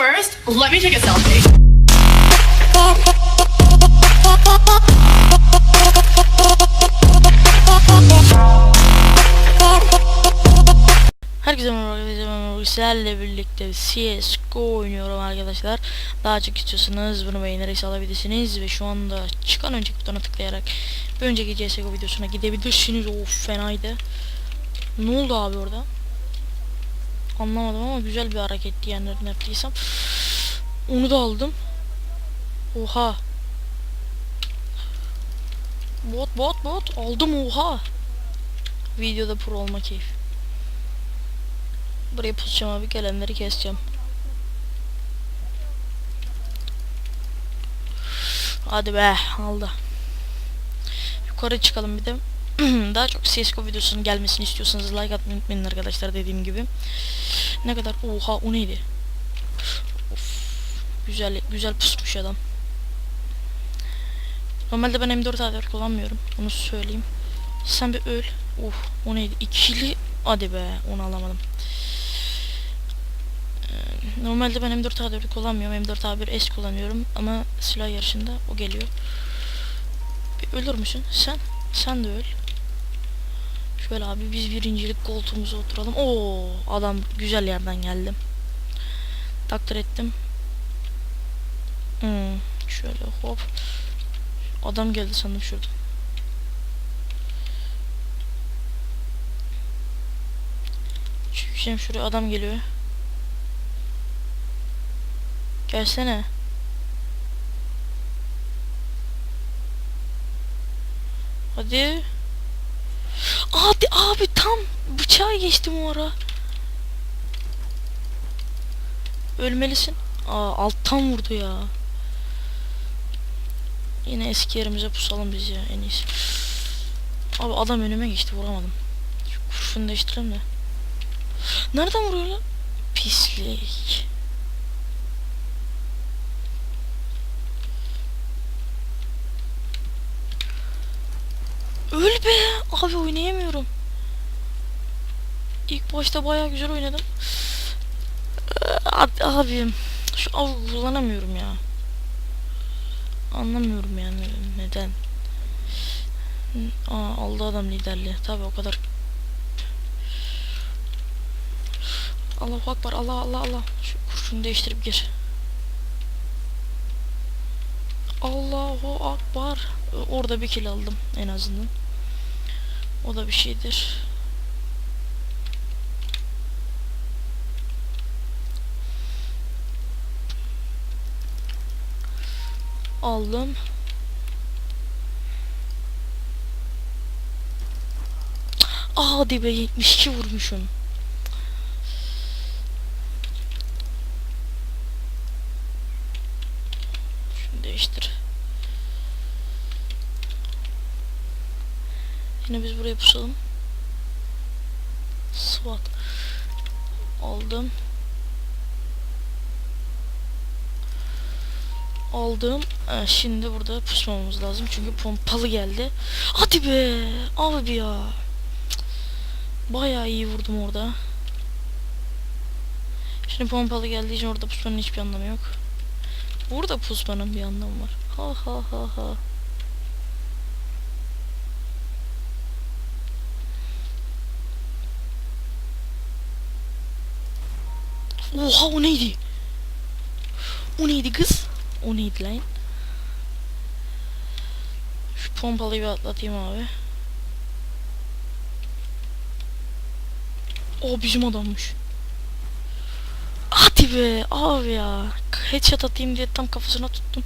first, let me take a selfie. Herkese merhaba arkadaşlar. Birlikte CSGO oynuyorum arkadaşlar. Daha çok istiyorsanız bunu beğenerek alabilirsiniz ve şu anda çıkan önceki butona tıklayarak bir önceki CSGO videosuna gidebilirsiniz. Of fenaydı. Ne oldu abi orada? Anlamadım ama güzel bir hareketti yani ne. Onu da aldım. Oha. Bot bot bot aldım oha. Videoda pro olma keyif. Buraya pusacağım abi gelenleri keseceğim. Hadi be aldı. Yukarı çıkalım bir de. Daha çok CSGO videosunun gelmesini istiyorsanız like atmayı unutmayın arkadaşlar dediğim gibi. Ne kadar oha o neydi? Of, güzel güzel pusmuş adam. Normalde ben M4 A4 kullanmıyorum. Onu söyleyeyim. Sen bir öl. Uh o neydi? İkili hadi be onu alamadım. Normalde ben M4 A4 kullanmıyorum. M4 A1 S kullanıyorum ama silah yarışında o geliyor. Bir ölür müsün? Sen? Sen de öl. Şöyle abi biz birincilik koltuğumuza oturalım. Oo adam güzel yerden geldi. Takdir ettim. Hmm, şöyle hop. Adam geldi sandım şurada. Çıkacağım şuraya adam geliyor. Gelsene. Hadi. Hadi abi tam bıçağı geçtim o ara. Ölmelisin. Aa alttan vurdu ya. Yine eski yerimize pusalım biz ya en iyisi. Abi adam önüme geçti vuramadım. Şu kurşunu değiştirelim de. Nereden vuruyor lan? Pislik. Öl be! Abi oynayamıyorum. Başta bayağı güzel oynadım. Abi, abim şu av kullanamıyorum ya. Anlamıyorum yani neden. Aa aldı adam liderliği. Tabi o kadar. Allahu akbar Allah Allah Allah. Şu kurşunu değiştirip gir. Allahu akbar. Orada bir kill aldım en azından. O da bir şeydir. Aldım. Hadi be 72 vurmuşum. Şunu değiştir. Yine biz buraya pusalım. SWAT. Aldım. Aldım. Ha, şimdi burada pusmamamız lazım. Çünkü pompalı geldi. Hadi be. Abi ya. Bayağı iyi vurdum orada. Şimdi pompalı geldiği için orada pusmanın hiçbir anlamı yok. Burada pusmanın bir anlamı var. Ha ha ha ha. Oha o neydi? O neydi kız? O neydi lan? Şu pompalıyı atlatayım abi. O bizim adammış. Hadi be abi ya. Headshot atayım diye tam kafasına tuttum.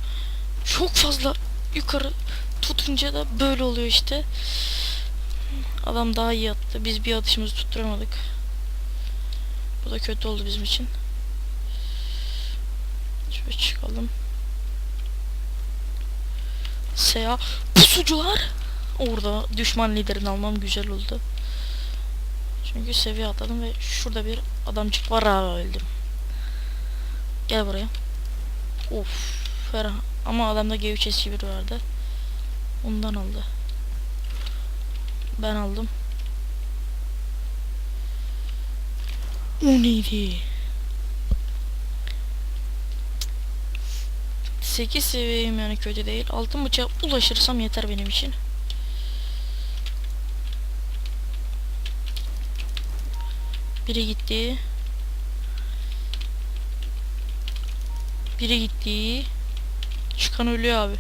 Çok fazla yukarı tutunca da böyle oluyor işte. Adam daha iyi attı. Biz bir atışımızı tutturamadık. Bu da kötü oldu bizim için. Şöyle çıkalım. Seya pusucular. Orada düşman liderini almam güzel oldu. Çünkü seviye atladım ve şurada bir adamcık var abi öldüm. Gel buraya. Of. Ferah. Ama adamda G3 S1 vardı. Ondan aldı. Ben aldım. O neydi? 8 seviyeyim yani kötü değil. Altın bıçağa ulaşırsam yeter benim için. Biri gitti. Biri gitti. Çıkan ölüyor abi.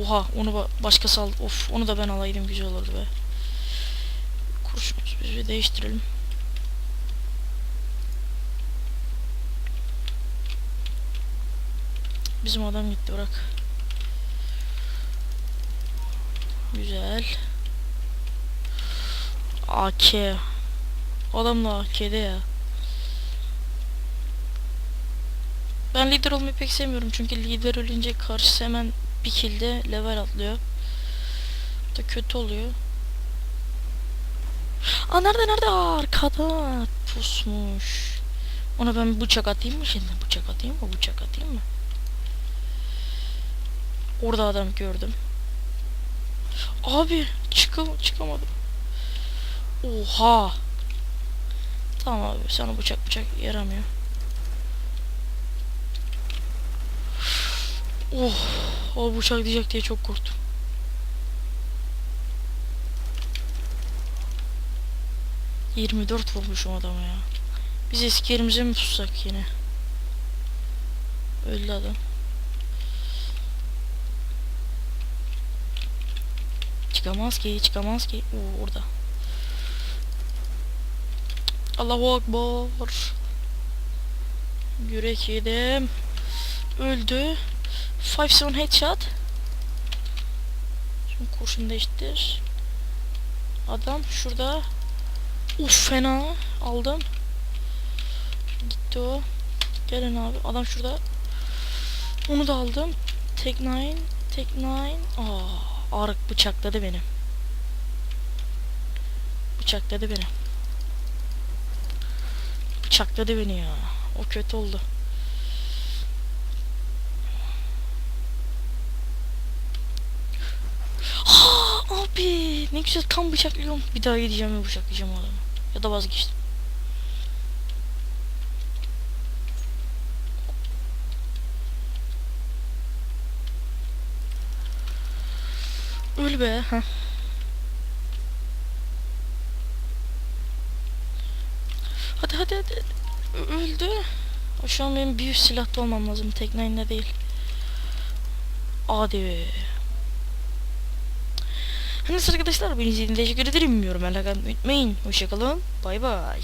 Oha onu ba- başkası. Of onu da ben alaydım güzel olurdu be. Kurşunumuzu biz bir değiştirelim. Bizim adam gitti bırak. Güzel. AK. Adam da AK'de ya. Ben lider olmayı pek sevmiyorum çünkü lider ölünce karşısı hemen bir kilde level atlıyor. Bu da kötü oluyor. Aa nerede nerede? Aa, arkada pusmuş. Ona ben bıçak atayım mı şimdi? Bıçak atayım mı? Bıçak atayım mı? Orada adam gördüm. Abi çıkam çıkamadım. Oha. Tamam abi sana bıçak bıçak yaramıyor. Oh, o bıçak diyecek diye çok korktum. Yirmi dört vurmuşum adama ya. Biz eski yerimize mi tutsak yine? Öldü adam. Çıkamaz ki, çıkamaz ki. Oo, orada. Allahu Akbar. Yürek yedim. Öldü. 5-7 headshot. Şimdi kurşun değiştir. Adam şurada. Uf fena. Aldım. Gitti o. Gelin abi. Adam şurada. Onu da aldım. Tek nine. Tek nine. Aa, arık bıçakladı beni. Bıçakladı beni. Bıçakladı beni ya. O kötü oldu. Abi ne güzel tam bıçaklıyorum. Bir daha gideceğim ve bıçaklayacağım adamı. Ya da vazgeçtim. Öl be. Heh. Hadi hadi hadi. Öldü. Şu an benim büyük silahta olmam lazım. Tekneyle değil. Hadi. Neyse arkadaşlar beni izlediğiniz için teşekkür ederim. Yorum alakalı unutmayın. Hoşçakalın. Bay bay.